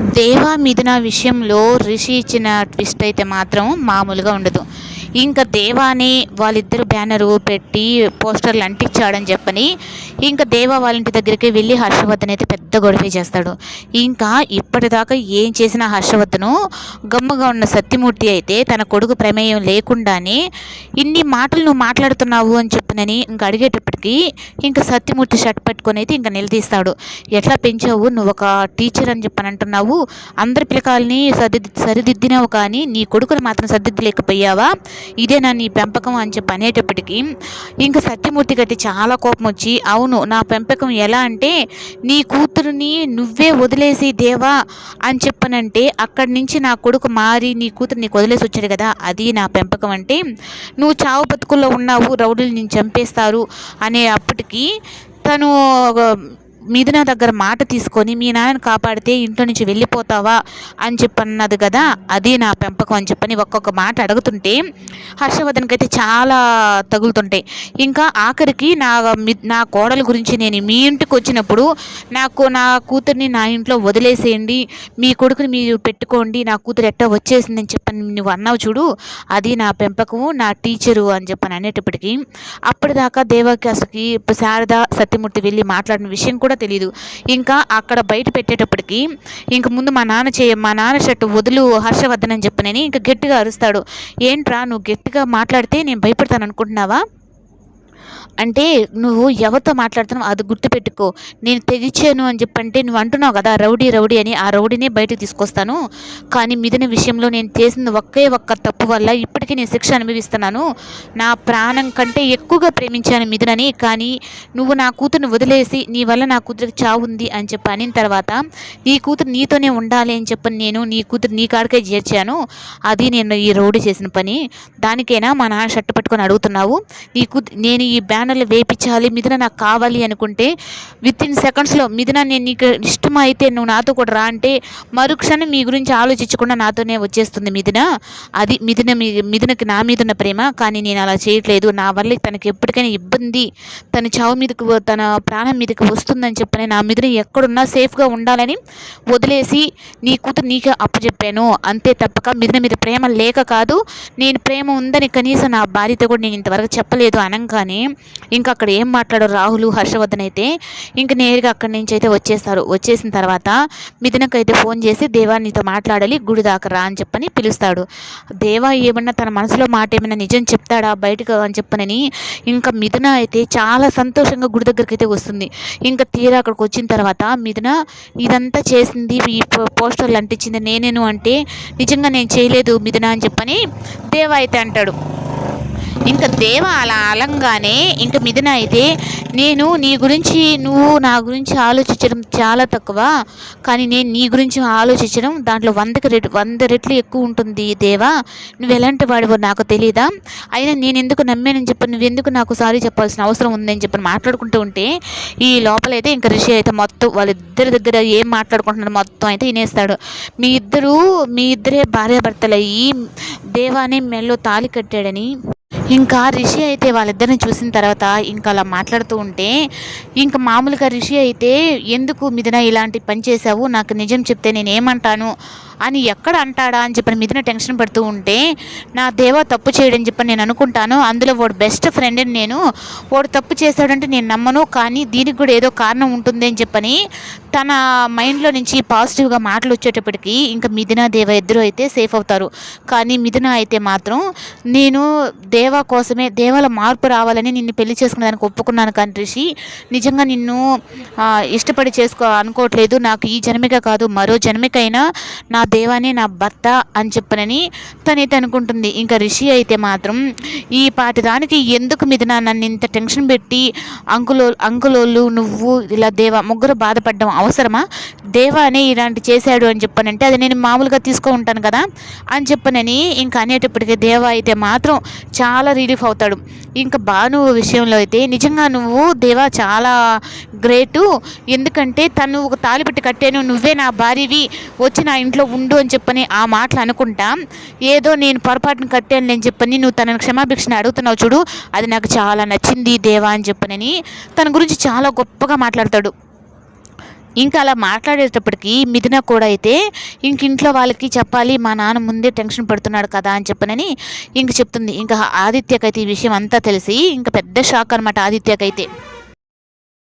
దేవా మిథున విషయంలో రిషి ఇచ్చిన ట్విస్ట్ అయితే మాత్రం మామూలుగా ఉండదు. ఇంకా దేవాని వాళ్ళిద్దరు బ్యానరు పెట్టి పోస్టర్లు అంటించాడని చెప్పని ఇంకా దేవా వాళ్ళ ఇంటి దగ్గరికి వెళ్ళి హర్షవర్ధన్ అయితే పెద్ద గొడవ చేస్తాడు. ఇంకా ఇప్పటిదాకా ఏం చేసిన హర్షవర్ధను గమ్ముగా ఉన్న సత్యమూర్తి అయితే తన కొడుకు ప్రమేయం లేకుండానే ఇన్ని మాటలు నువ్వు మాట్లాడుతున్నావు అని చెప్పినని ఇంకా అడిగేటప్పటికి ఇంకా సత్యమూర్తి షర్ట్ పట్టుకొని అయితే ఇంకా నిలదీస్తాడు. ఎట్లా పెంచావు? నువ్వు ఒక టీచర్ అని చెప్పని అంటున్నావు అందరి పిల్లకాయలని సరిది సరిదిద్దినావు కానీ నీ కొడుకుని మాత్రం సరిదిద్దలేకపోయావా? ఇదేనా నీ పెంపకం అని చెప్పి అనేటప్పటికీ ఇంకా సత్యమూర్తికి అయితే చాలా కోపం వచ్చి అవును నా పెంపకం ఎలా అంటే నీ కూతురుని నువ్వే వదిలేసి దేవా అని చెప్పనంటే అక్కడి నుంచి నా కొడుకు మారి నీ కూతురు నీకు వదిలేసి వచ్చాడు కదా అది నా పెంపకం అంటే నువ్వు చావు బతుకుల్లో ఉన్నావు రౌడీలు నేను చంపేస్తారు అనే అప్పటికి తను మీదన దగ్గర మాట తీసుకొని మీ నాన్నను కాపాడితే ఇంట్లో నుంచి వెళ్ళిపోతావా? అని చెప్పన్నది కదా అది నా పెంపకం అని చెప్పని ఒక్కొక్క మాట అడుగుతుంటే హర్షవర్ధన్కి అయితే చాలా తగులుతుంటాయి. ఇంకా ఆఖరికి నా నా కోడల గురించి నేను మీ ఇంటికి వచ్చినప్పుడు నాకు నా కూతుర్ని నా ఇంట్లో వదిలేసేయండి మీ కొడుకుని మీరు పెట్టుకోండి నా కూతురు ఎట్టా వచ్చేసిందని చెప్పని నువ్వు అన్నావు చూడు అది నా పెంపకము నా టీచరు అని చెప్పని అనేటప్పటికీ అప్పటిదాకా దేవకి అసలుకి శారద సత్యమూర్తి వెళ్ళి మాట్లాడిన విషయం కూడా కూడా తెలియదు ఇంకా అక్కడ బయట పెట్టేటప్పటికి ఇంక ముందు మా నాన్న చేయ మా నాన్న షర్టు వదులు హర్షవర్ధన్ అని చెప్పినని ఇంకా గట్టిగా అరుస్తాడు. ఏంట్రా నువ్వు గట్టిగా మాట్లాడితే నేను భయపడతాను అనుకుంటున్నావా అంటే నువ్వు ఎవరితో మాట్లాడుతున్నావు అది గుర్తుపెట్టుకో. నేను తెగిచ్చాను అని చెప్పంటే నువ్వు అంటున్నావు కదా రౌడీ రౌడీ అని ఆ రౌడీనే బయటకు తీసుకొస్తాను. కానీ మిదిన విషయంలో నేను చేసిన ఒకే ఒక్క తప్పు వల్ల ఇప్పటికీ నేను శిక్ష అనుభవిస్తున్నాను. నా ప్రాణం కంటే ఎక్కువగా ప్రేమించాను మిథునని కానీ నువ్వు నా కూతురుని వదిలేసి నీ వల్ల నా కూతురికి చావు ఉంది అని చెప్పి అనిన తర్వాత నీ కూతురు నీతోనే ఉండాలి అని చెప్పని నేను నీ కూతురు నీ కాడికే చేర్చాను. అది నేను ఈ రౌడీ చేసిన పని. దానికైనా మా నాన్న షర్ట్ పట్టుకొని అడుగుతున్నావు నీ కూతురు నేను ఈ బ్యానర్లు వేపించాలి మిథున నాకు కావాలి అనుకుంటే విత్ ఇన్ సెకండ్స్లో మిథున నేను నీకు ఇష్టమైతే నువ్వు నాతో కూడా రా అంటే మరుక్షణం మీ గురించి ఆలోచించకుండా నాతోనే వచ్చేస్తుంది మిథున. అది మిథున మీ మిథునకి నా మీద ఉన్న ప్రేమ కానీ నేను అలా చేయట్లేదు. నా వల్ల తనకి ఎప్పటికైనా ఇబ్బంది తన చావు మీదకి తన ప్రాణం మీదకి వస్తుందని చెప్పని నా మిథున ఎక్కడున్నా సేఫ్గా ఉండాలని వదిలేసి నీ కూతురు నీకే అప్పచెప్పాను అంతే తప్పక మిథున మీద ప్రేమ లేక కాదు నేను ప్రేమ ఉందని కనీసం నా భార్యతో కూడా నేను ఇంతవరకు చెప్పలేదు అనగానే ఇంకా అక్కడ ఏం మాట్లాడారు రాహుల్ హర్షవర్ధన్ అయితే ఇంక నేరుగా అక్కడి నుంచి అయితే వచ్చేస్తారు. వచ్చేసిన తర్వాత మిథునకైతే ఫోన్ చేసి దేవా నీతో మాట్లాడాలి గుడి దాకా రా అని చెప్పని పిలుస్తాడు. దేవా ఏమన్నా తన మనసులో మాట ఏమైనా నిజం చెప్తాడా బయటకు అని చెప్పనని ఇంకా మిథున అయితే చాలా సంతోషంగా గుడి దగ్గరికి అయితే వస్తుంది. ఇంకా తీరా అక్కడికి వచ్చిన తర్వాత మిథున ఇదంతా చేసింది ఈ పో- పోస్టర్లు అంటించింది నేనేను అంటే నిజంగా నేను చేయలేదు మిథున అని చెప్పని దేవా అయితే అంటాడు. ఇంకా దేవ అలా అలంగానే ఇంకా మిథున అయితే నేను నీ గురించి నువ్వు నా గురించి ఆలోచించడం చాలా తక్కువ. కానీ నేను నీ గురించి ఆలోచించడం దాంట్లో వందకి రెట్లు వంద రెట్లు ఎక్కువ ఉంటుంది దేవా. నువ్వు ఎలాంటి వాడివో నాకు తెలియదా అయినా నేను ఎందుకు నమ్మానని చెప్పి నువ్వు ఎందుకు నాకు సారీ చెప్పాల్సిన అవసరం ఉందని చెప్పి మాట్లాడుకుంటూ ఉంటే ఈ లోపలైతే ఇంకా రిషి అయితే మొత్తం వాళ్ళిద్దరి దగ్గర ఏం మాట్లాడుకుంటున్నారు మొత్తం అయితే వినేస్తాడు. మీ ఇద్దరు మీ ఇద్దరే భార్యాభర్తలు అయ్యి దేవానే మెల్లో తాళి కట్టాడని ఇంకా రిషి అయితే వాళ్ళిద్దరిని చూసిన తర్వాత ఇంకా అలా మాట్లాడుతూ ఉంటే ఇంకా మామూలుగా రిషి అయితే ఎందుకు మిథున ఇలాంటి పని చేశావు? నాకు నిజం చెప్తే నేను ఏమంటాను అని ఎక్కడ అంటాడా? అని చెప్పి మిథున టెన్షన్ పడుతూ ఉంటే నా దేవా తప్పు చేయడని చెప్పి నేను అనుకుంటాను. అందులో వాడు బెస్ట్ ఫ్రెండ్ నేను వాడు తప్పు చేశాడంటే నేను నమ్మను. కానీ దీనికి కూడా ఏదో కారణం ఉంటుంది అని చెప్పని తన మైండ్లో నుంచి పాజిటివ్గా మాటలు వచ్చేటప్పటికి ఇంకా మిథున దేవ ఇద్దరు అయితే సేఫ్ అవుతారు. కానీ మిథున అయితే మాత్రం నేను దేవా కోసమే దేవాల మార్పు రావాలని నిన్ను పెళ్ళి చేసుకునేదానికి ఒప్పుకున్నాను కానీ రిషి నిజంగా నిన్ను ఇష్టపడి చేసుకో అనుకోవట్లేదు. నాకు ఈ జన్మిక కాదు మరో జన్మికైనా నా దేవానే నా భర్త అని చెప్పనని తనైతే అనుకుంటుంది ఇంకా రిషి అయితే మాత్రం ఈ పాటి దానికి ఎందుకు మిథున నన్ను ఇంత టెన్షన్ పెట్టి అంకులో అంకులోళ్ళు నువ్వు ఇలా దేవా ముగ్గురు బాధపడడం అవసరమా? దేవా అని ఇలాంటి చేశాడు అని చెప్పనంటే అది నేను మామూలుగా తీసుకో ఉంటాను కదా అని చెప్పనని ఇంకా అనేటప్పటికీ దేవా అయితే మాత్రం చాలా రిలీఫ్ అవుతాడు. ఇంకా భాను విషయంలో అయితే నిజంగా నువ్వు దేవా చాలా గ్రేటు ఎందుకంటే తను ఒక తాళి పెట్టి కట్టాను నువ్వే నా భార్యవి వచ్చి నా ఇంట్లో ఉండు అని చెప్పని ఆ మాటలు అనుకుంటా. ఏదో నేను పొరపాటున కట్టాను నేను చెప్పని నువ్వు తనను క్షమాభిక్షణ అడుగుతున్నావు చూడు అది నాకు చాలా నచ్చింది దేవా అని చెప్పనని తన గురించి చాలా గొప్పగా మాట్లాడతాడు. ఇంకా అలా మాట్లాడేటప్పటికి మిథున కూడా అయితే ఇంక ఇంట్లో వాళ్ళకి చెప్పాలి మా నాన్న ముందే టెన్షన్ పడుతున్నాడు కదా అని చెప్పనని ఇంక చెప్తుంది. ఇంకా ఆదిత్యకైతే ఈ విషయం అంతా తెలిసి ఇంకా పెద్ద షాక్ అనమాట ఆదిత్యకైతే.